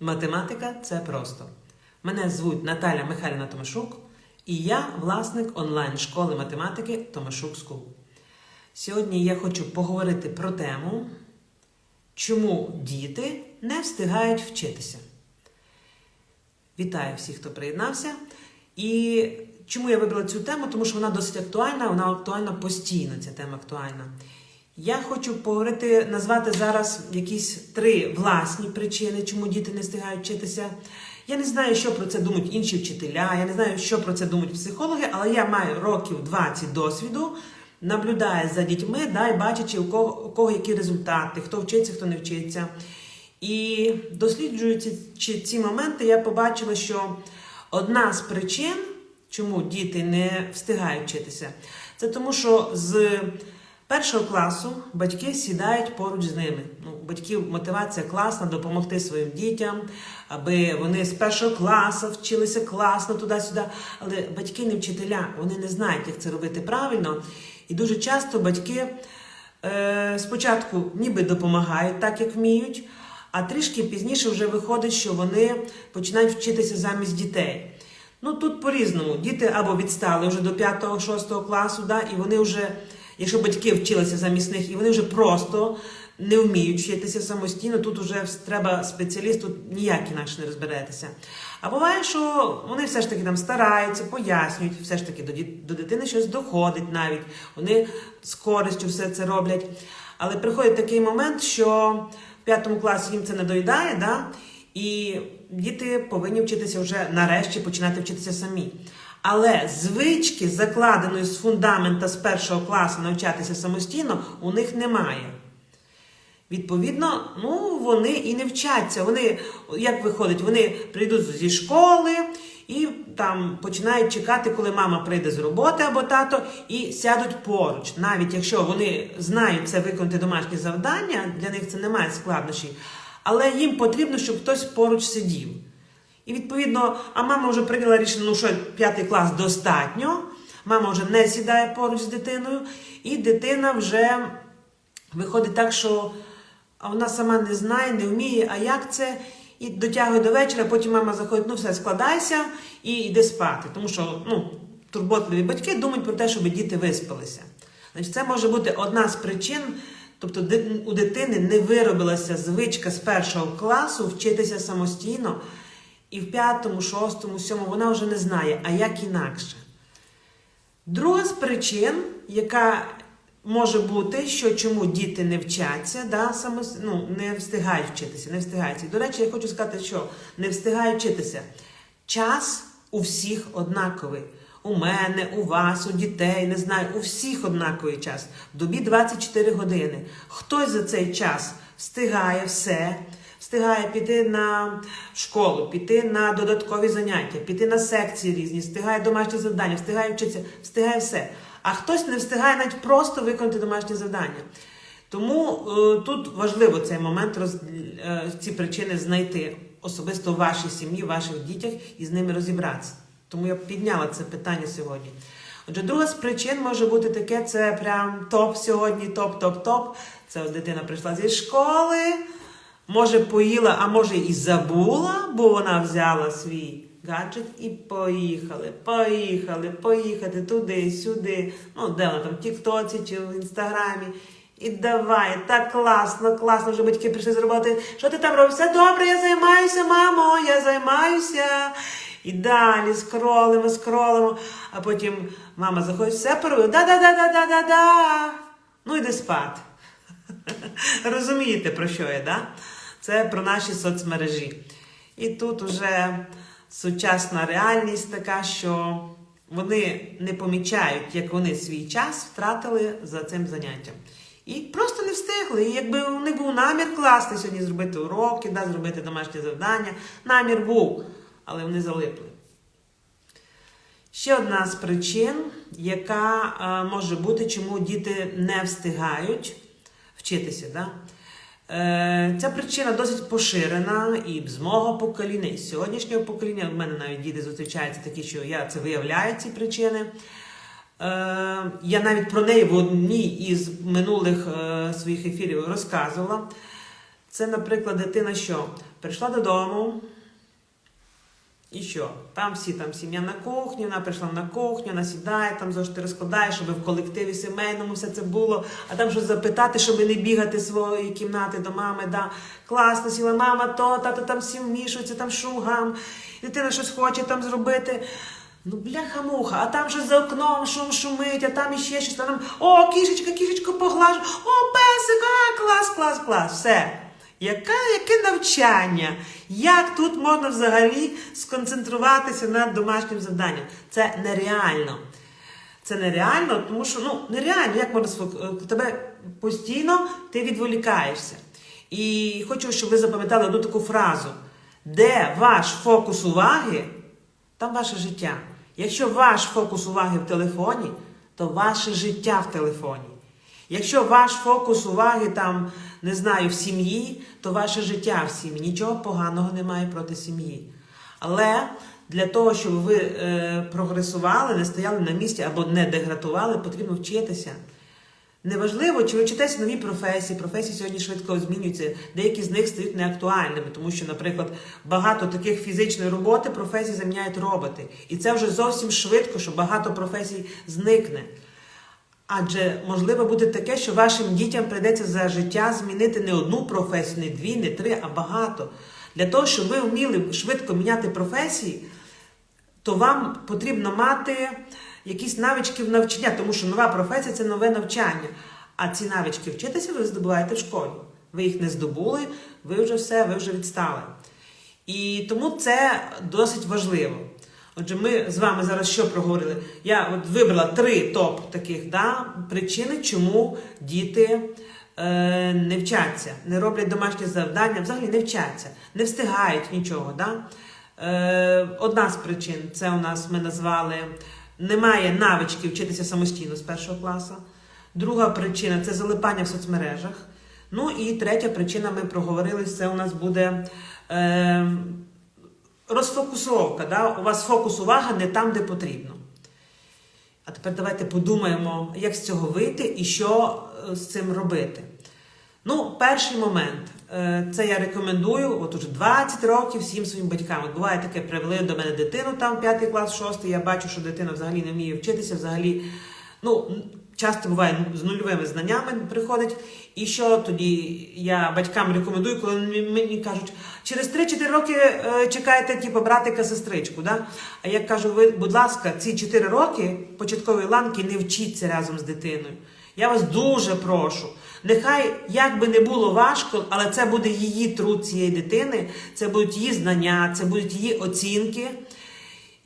Математика це просто. Мене звуть Наталя Михайлівна Томашук, і я власник онлайн-школи математики Томашук Скул. Сьогодні я хочу поговорити про тему, чому діти не встигають вчитися. Вітаю всіх, хто приєднався. І чому я вибрала цю тему? Тому що вона досить актуальна, вона актуальна постійно, ця тема актуальна. Я хочу поговорити, назвати зараз якісь три власні причини, чому діти не встигають вчитися. Я не знаю, що про це думають інші вчителя, я не знаю, що про це думають психологи, але я маю років 20 досвіду, наблюдаю за дітьми, да, і бачачи, у кого, у кого які результати, хто вчиться, хто не вчиться. І досліджуючи ці, ці моменти, я побачила, що одна з причин, чому діти не встигають вчитися, це тому, що з першого класу батьки сідають поруч з ними. Ну, батьків мотивація класна допомогти своїм дітям, аби вони з першого класу вчилися класно туди-сюди. Але батьки не вчителя, вони не знають, як це робити правильно. І дуже часто батьки е, спочатку ніби допомагають так, як вміють. А трішки пізніше вже виходить, що вони починають вчитися замість дітей. Ну тут по-різному. Діти або відстали вже до 5-6 класу, да, і вони вже, якщо батьки вчилися замість них, і вони вже просто не вміють вчитися самостійно, тут вже треба спеціаліст, тут ніяк інакше не розберетеся. А буває, що вони все ж таки там стараються, пояснюють, все ж таки до, до дитини щось доходить навіть. Вони з користю все це роблять. Але приходить такий момент, що в п'ятому класі їм це не доїдає, да? і діти повинні вчитися вже нарешті починати вчитися самі. Але звички, закладеної з фундамента з першого класу навчатися самостійно, у них немає. Відповідно, ну вони і не вчаться. Вони як виходить, вони прийдуть зі школи і там починають чекати, коли мама прийде з роботи або тато, і сядуть поруч. Навіть якщо вони знають це виконати домашні завдання, для них це немає складнощів. Але їм потрібно, щоб хтось поруч сидів. І відповідно, а мама вже прийняла рішення, ну що п'ятий клас достатньо. Мама вже не сідає поруч з дитиною, і дитина вже виходить так, що вона сама не знає, не вміє, а як це, і дотягує до вечора, потім мама заходить, ну все, складайся і йди спати. Тому що ну, турботливі батьки думають про те, щоб діти виспалися. Значить, це може бути одна з причин, тобто у дитини не виробилася звичка з першого класу вчитися самостійно, і в п'ятому, шостому, сьомому вона вже не знає, а як інакше. Друга з причин, яка може бути, що чому діти не вчаться, да, само, ну, не встигають вчитися, не встигають. До речі, я хочу сказати, що не встигають вчитися. Час у всіх однаковий. У мене, у вас, у дітей, не знаю, у всіх однаковий час. В добі 24 години. Хтось за цей час встигає все, встигає піти на школу, піти на додаткові заняття, піти на секції різні, встигає домашні завдання, встигає вчитися, встигає все. А хтось не встигає навіть просто виконати домашні завдання. Тому е, тут важливо цей момент роз, е, ці причини знайти особисто в вашій сім'ї, ваших дітях і з ними розібратися. Тому я підняла це питання сьогодні. Отже, друга з причин може бути таке: це прям топ сьогодні, топ, топ, топ. Це дитина прийшла зі школи, може поїла, а може і забула, бо вона взяла свій гаджет і поїхали, поїхали, поїхати туди, сюди. Ну, де вона там, в Тіктоці чи в Інстаграмі. І давай, так класно, класно, вже батьки прийшли з роботи. Що ти там робиш? Все добре, я займаюся, мамо, я займаюся. І далі скролимо, скролимо. А потім мама заходить, все поробив. Да-да-да-да-да-да-да. Ну, йди спати. Розумієте, про що я, да? Це про наші соцмережі. І тут уже сучасна реальність така, що вони не помічають, як вони свій час втратили за цим заняттям. І просто не встигли. І якби у них був намір класти сьогодні зробити уроки, да, зробити домашні завдання, намір був, але вони залипли. Ще одна з причин, яка е, може бути, чому діти не встигають вчитися. Да? Е, ця причина досить поширена і з мого покоління, і з сьогоднішнього покоління. У мене навіть діти зустрічаються такі, що я це виявляю, ці причини. Е, я навіть про неї в одній із минулих е, своїх ефірів розказувала. Це, наприклад, дитина що? Прийшла додому. І що? Там всі там сім'я на кухні, вона прийшла на кухню, вона сідає, там завжди розкладає, щоб в колективі сімейному все це було, а там щось запитати, щоб не бігати з своєї кімнати до мами. Да. Класно сіла мама, то, тато там всі вмішуються, там шум, гам. Дитина щось хоче там зробити. Ну, бляха-муха, а там щось за окном шум шумить, а там іще щось, там, о, кішечка, кішечку поглажу, о, песик, а, клас, клас, клас, все. Яка, яке навчання? Як тут можна взагалі сконцентруватися над домашнім завданням? Це нереально. Це нереально, тому що ну нереально, як можна е, тебе постійно ти відволікаєшся. І хочу, щоб ви запам'ятали одну таку фразу: де ваш фокус уваги, там ваше життя. Якщо ваш фокус уваги в телефоні, то ваше життя в телефоні. Якщо ваш фокус уваги там, не знаю, в сім'ї, то ваше життя в сім'ї. Нічого поганого немає проти сім'ї. Але для того, щоб ви е, прогресували, не стояли на місці або не деградували, потрібно вчитися. Неважливо, чи ви вчитеся нові професії. Професії сьогодні швидко змінюються. Деякі з них стають неактуальними, тому що, наприклад, багато таких фізичної роботи професій заміняють роботи. І це вже зовсім швидко, що багато професій зникне. Адже можливо буде таке, що вашим дітям прийдеться за життя змінити не одну професію, не дві, не три, а багато. Для того, щоб ви вміли швидко міняти професії, то вам потрібно мати якісь навички в навчання, тому що нова професія це нове навчання. А ці навички вчитися ви здобуваєте в школі. Ви їх не здобули, ви вже все, ви вже відстали. І тому це досить важливо. Отже, ми з вами зараз що проговорили? Я от вибрала три топ таких да, причини, чому діти е, не вчаться, не роблять домашні завдання, взагалі не вчаться, не встигають нічого. Да? Е, одна з причин це у нас ми назвали немає навички вчитися самостійно з першого класу. Друга причина це залипання в соцмережах. Ну і третя причина, ми проговорили, це у нас буде. Е, розфокусовка, да? у вас фокус уваги не там, де потрібно. А тепер давайте подумаємо, як з цього вийти і що е, з цим робити. Ну, перший момент. Е, Це я рекомендую, от уже 20 років всім своїм батькам. От буває таке, привели до мене дитину, там 5 клас, 6, я бачу, що дитина взагалі не вміє вчитися, взагалі, ну, часто буває з нульовими знаннями приходить. І що тоді я батькам рекомендую, коли мені- кажуть, через 3-4 роки е, чекаєте, типу, братика, сестричку. Да? А я кажу, ви, будь ласка, ці 4 роки початкової ланки не вчіться разом з дитиною. Я вас дуже прошу. Нехай як би не було важко, але це буде її труд цієї дитини, це будуть її знання, це будуть її оцінки.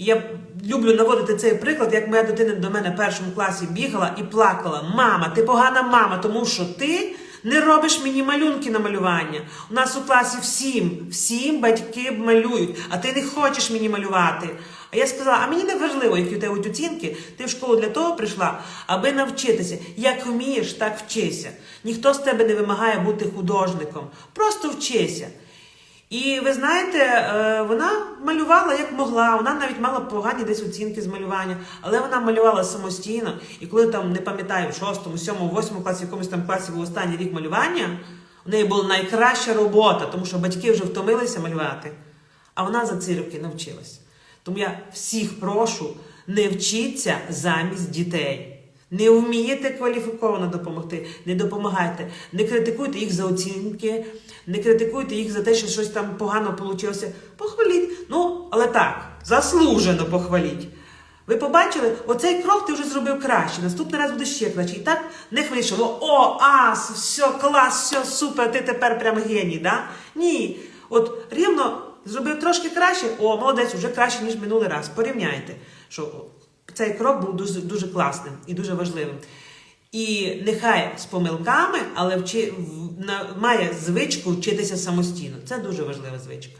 Я люблю наводити цей приклад, як моя дитина до мене в першому класі бігала і плакала: Мама, ти погана мама, тому що ти не робиш мені малюнки на малювання. У нас у класі всім, всім батьки малюють, а ти не хочеш мені малювати. А я сказала: а мені не важливо, які у тебе оцінки. Ти в школу для того прийшла, аби навчитися. Як вмієш, так вчися. Ніхто з тебе не вимагає бути художником. Просто вчися. І ви знаєте, е, вона малювала як могла. Вона навіть мала погані десь оцінки з малювання, але вона малювала самостійно. І коли там не пам'ятаю, в шостому, сьомому, восьмому класі, в якомусь там класі був останній рік малювання, у неї була найкраща робота, тому що батьки вже втомилися малювати, а вона за ці роки навчилась. Тому я всіх прошу, не вчіться замість дітей. Не вмієте кваліфіковано допомогти, не допомагайте, не критикуйте їх за оцінки, не критикуйте їх за те, що щось там погано вийшло. Похваліть. Ну, але так, заслужено похваліть. Ви побачили, оцей крок ти вже зробив краще. Наступний раз буде ще краще. І так не «Ну, о, ас, все, клас, все, супер, ти тепер прям геній. Да? Ні. От рівно зробив трошки краще, о, молодець, вже краще, ніж минулий раз. Порівняйте, що цей крок був дуже, дуже класним і дуже важливим. І нехай з помилками, але вчи, має звичку вчитися самостійно. Це дуже важлива звичка.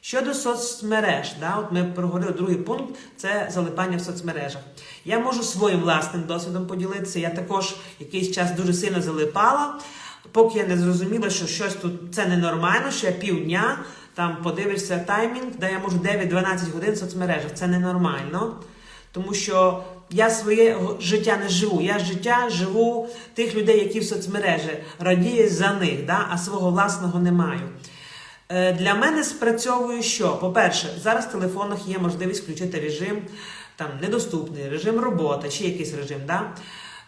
Щодо соцмереж, да, от ми проговорили другий пункт це залипання в соцмережах. Я можу своїм власним досвідом поділитися. Я також якийсь час дуже сильно залипала, поки я не зрозуміла, що щось тут це ненормально, що я півдня там подивишся таймінг, де я можу 9-12 годин в соцмережах. Це ненормально, тому що я своє життя не живу. Я життя живу тих людей, які в соцмережі радію за них, да? а свого власного не маю. Е, Для мене спрацьовує що? По-перше, зараз в телефонах є можливість включити режим там недоступний, режим роботи, чи якийсь режим. Да?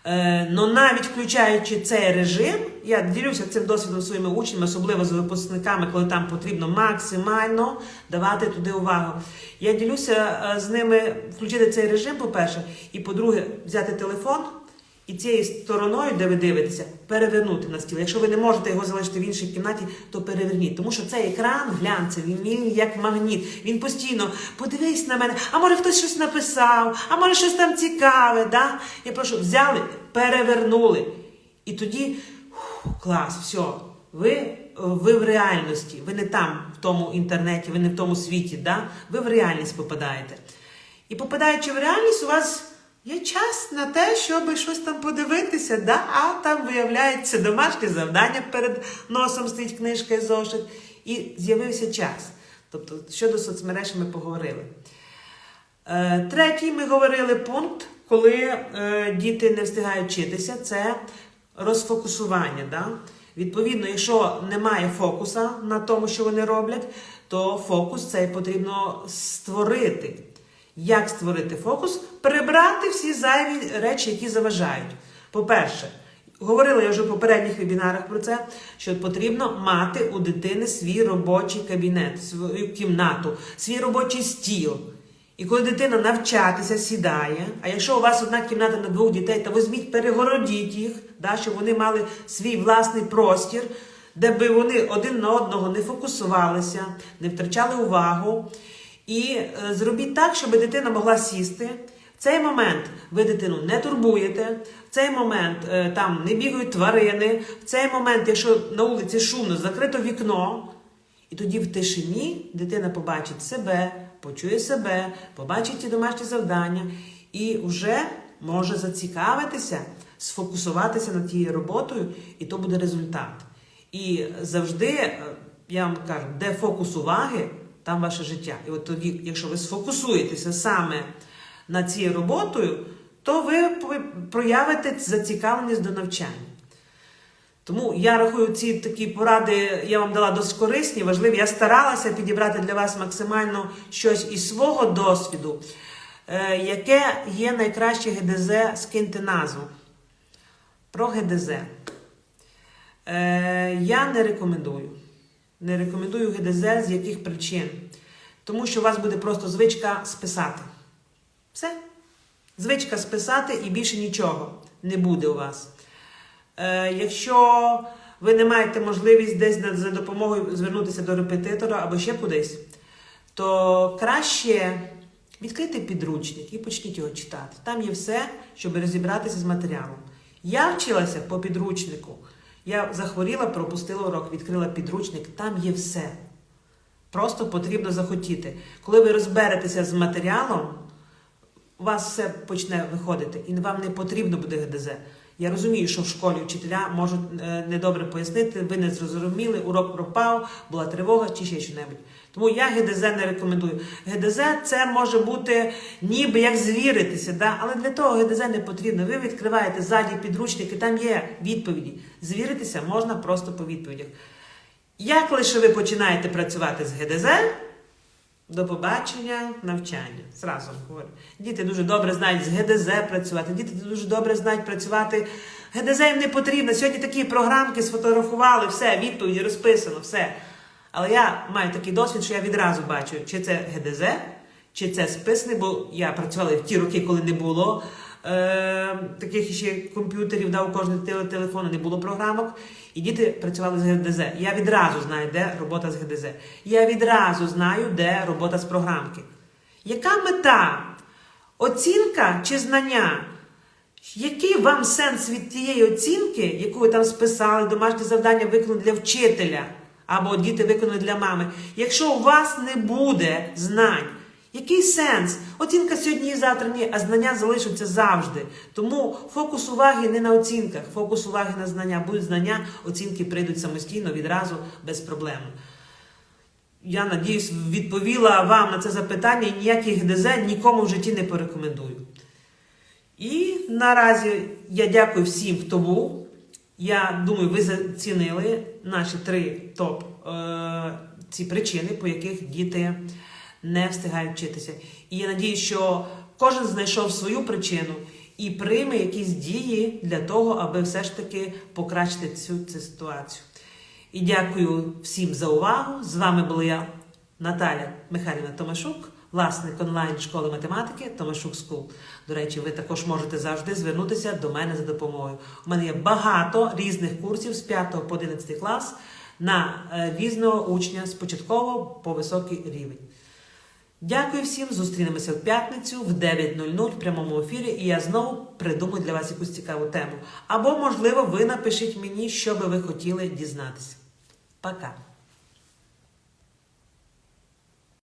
Е, но навіть включаючи цей режим, я ділюся цим досвідом своїми учнями, особливо з випускниками, коли там потрібно максимально давати туди увагу. Я ділюся е, з ними включити цей режим, по-перше, і по-друге, взяти телефон. І цією стороною, де ви дивитеся, перевернути на стіл. Якщо ви не можете його залишити в іншій кімнаті, то переверніть. Тому що цей екран глянцевий, він як магніт. Він постійно подивись на мене, а може хтось щось написав, а може щось там цікаве. Да? Я прошу, взяли, перевернули. І тоді фух, клас, все. Ви, ви в реальності, ви не там, в тому інтернеті, ви не в тому світі, да? ви в реальність попадаєте. І попадаючи в реальність, у вас є час на те, щоб щось там подивитися, да? а там виявляється домашнє завдання перед носом стоїть книжка і зошит. І з'явився час. Тобто, щодо соцмереж ми поговорили. Е, Третій ми говорили пункт, коли е, діти не встигають вчитися, це розфокусування. Да? Відповідно, якщо немає фокуса на тому, що вони роблять, то фокус цей потрібно створити. Як створити фокус? Прибрати всі зайві речі, які заважають. По-перше, говорила я вже в попередніх вебінарах про це, що потрібно мати у дитини свій робочий кабінет, свою кімнату, свій робочий стіл. І коли дитина навчатися сідає, а якщо у вас одна кімната на двох дітей, то візьміть, перегородіть їх, да, щоб вони мали свій власний простір, де би вони один на одного не фокусувалися, не втрачали увагу. І е, зробіть так, щоб дитина могла сісти. В цей момент ви дитину не турбуєте, в цей момент е, там не бігають тварини, в цей момент, якщо на вулиці шумно, закрито вікно, і тоді в тишині дитина побачить себе, почує себе, побачить ті домашні завдання і вже може зацікавитися, сфокусуватися над тією роботою, і то буде результат. І завжди, е, я вам кажу, де фокус уваги, там ваше життя. І от тоді, якщо ви сфокусуєтеся саме над цією роботою, то ви проявите зацікавленість до навчання. Тому я рахую, ці такі поради я вам дала досить корисні, важливі. Я старалася підібрати для вас максимально щось із свого досвіду. Е, яке є найкраще ГДЗ, скиньте назву. Про ГДЗ. Е, я не рекомендую. Не рекомендую ГДЗ з яких причин? Тому що у вас буде просто звичка списати. Все. Звичка списати і більше нічого не буде у вас. Е, якщо ви не маєте можливість десь за допомогою звернутися до репетитора або ще кудись, то краще відкрити підручник і почніть його читати. Там є все, щоб розібратися з матеріалом. Я вчилася по підручнику. Я захворіла, пропустила урок, відкрила підручник, там є все. Просто потрібно захотіти. Коли ви розберетеся з матеріалом, у вас все почне виходити, і вам не потрібно буде ГДЗ. Я розумію, що в школі вчителя можуть е, недобре пояснити, ви не зрозуміли, урок пропав, була тривога чи ще щось. Тому я ГДЗ не рекомендую. ГДЗ це може бути ніби як звіритися, да? але для того ГДЗ не потрібно. Ви відкриваєте ззаді підручники, там є відповіді. Звіритися можна просто по відповідях. Як лише ви починаєте працювати з ГДЗ, до побачення, навчання. Зразу говорю. Діти дуже добре знають з ГДЗ працювати. Діти дуже добре знають працювати. ГДЗ їм не потрібно. Сьогодні такі програмки сфотографували, все, відповіді розписано, все. Але я маю такий досвід, що я відразу бачу, чи це ГДЗ, чи це списаний, бо я працювала в ті роки, коли не було е, таких ще комп'ютерів, да, у кожного телефону не було програмок. І діти працювали з ГДЗ. Я відразу знаю, де робота з ГДЗ. Я відразу знаю, де робота з програмки. Яка мета? Оцінка чи знання? Який вам сенс від тієї оцінки, яку ви там списали, домашнє завдання виконали для вчителя, або діти виконали для мами? Якщо у вас не буде знань, який сенс? Оцінка сьогодні і завтра ні, а знання залишаться завжди. Тому фокус уваги не на оцінках, фокус уваги на знання. Будуть знання, оцінки прийдуть самостійно, відразу, без проблем. Я надіюсь, відповіла вам на це запитання і ніяких ГДЗ нікому в житті не порекомендую. І наразі я дякую всім, хто був. Я думаю, ви зацінили наші три топ е, ці причини, по яких діти не встигають вчитися. І я надію, що кожен знайшов свою причину і прийме якісь дії для того, аби все ж таки покращити цю, цю ситуацію. І дякую всім за увагу. З вами була я, Наталя Михайлівна Томашук, власник онлайн школи математики Томашук Скул. До речі, ви також можете завжди звернутися до мене за допомогою. У мене є багато різних курсів з 5 по 11 клас на е, різного учня з початкового по високий рівень. Дякую всім. Зустрінемося в п'ятницю в 9.00 в прямому ефірі, і я знову придумаю для вас якусь цікаву тему. Або, можливо, ви напишіть мені, що би ви хотіли дізнатися. Пока!